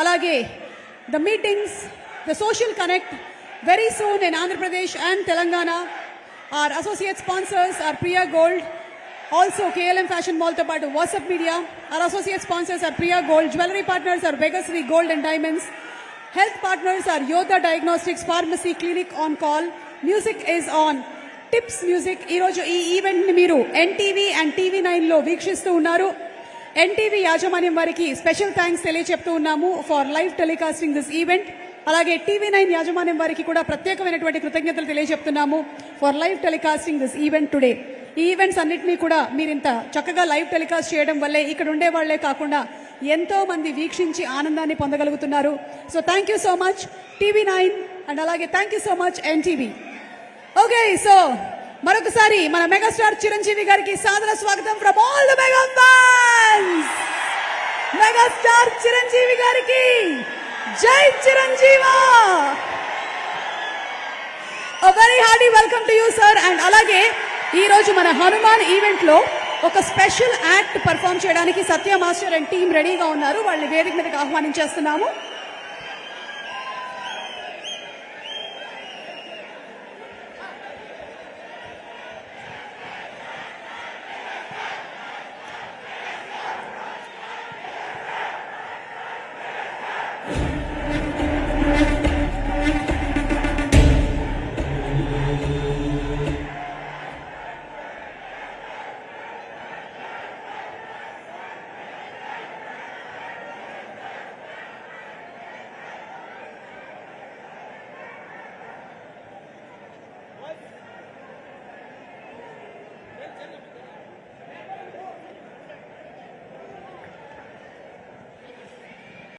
అలాగే the meetings the social connect very soon in Andhra Pradesh and Telangana are associate sponsors are Priya gold also KLM fashion మాల్తో పాటు WhatsApp media are associate sponsors are Priya gold jewellery partners are వెగశ్రీ gold and diamonds health partners are Yodha diagnostics pharmacy clinic on call music is on Tips music ఈరోజు ఈ ఈవెంట్ని మీరు NTV and TV నైన్లో వీక్షిస్తూ ఉన్నారు. NTV యాజమాన్యం వారికి స్పెషల్ థ్యాంక్స్ తెలియచెప్తూ ఉన్నాము for live telecasting this event. అలాగే టీవీ నైన్ యాజమాన్యం వారికి కూడా ప్రత్యేకమైనటువంటి కృతజ్ఞతలు తెలియజెప్తున్నాము for live telecasting this event today. ఈ ఈవెంట్స్ అన్నింటినీ కూడా మీరు ఇంత చక్కగా లైవ్ టెలికాస్ట్ చేయడం వల్లే ఇక్కడ ఉండే వాళ్ళే కాకుండా ఎంతో మంది వీక్షించి ఆనందాన్ని పొందగలుగుతున్నారు. So thank you so much TV nine and అలాగే thank you so much NTV. Okay so మరొకసారి మన మెగాస్టార్ చిరంజీవి గారికి సాదర స్వాగతం from all the mega megastar Chiranjeevi గారికి. జై చిరంజీవా! Very hearty welcome to you sir and అలాగే ఈ రోజు మన హనుమాన్ ఈవెంట్లో ఒక స్పెషల్ యాక్ట్ పర్ఫామ్ చేయడానికి సత్య మాస్టర్ అండ్ టీం రెడీగా ఉన్నారు. వాళ్ళని వేదిక మీదకి ఆహ్వానించేస్తున్నాము.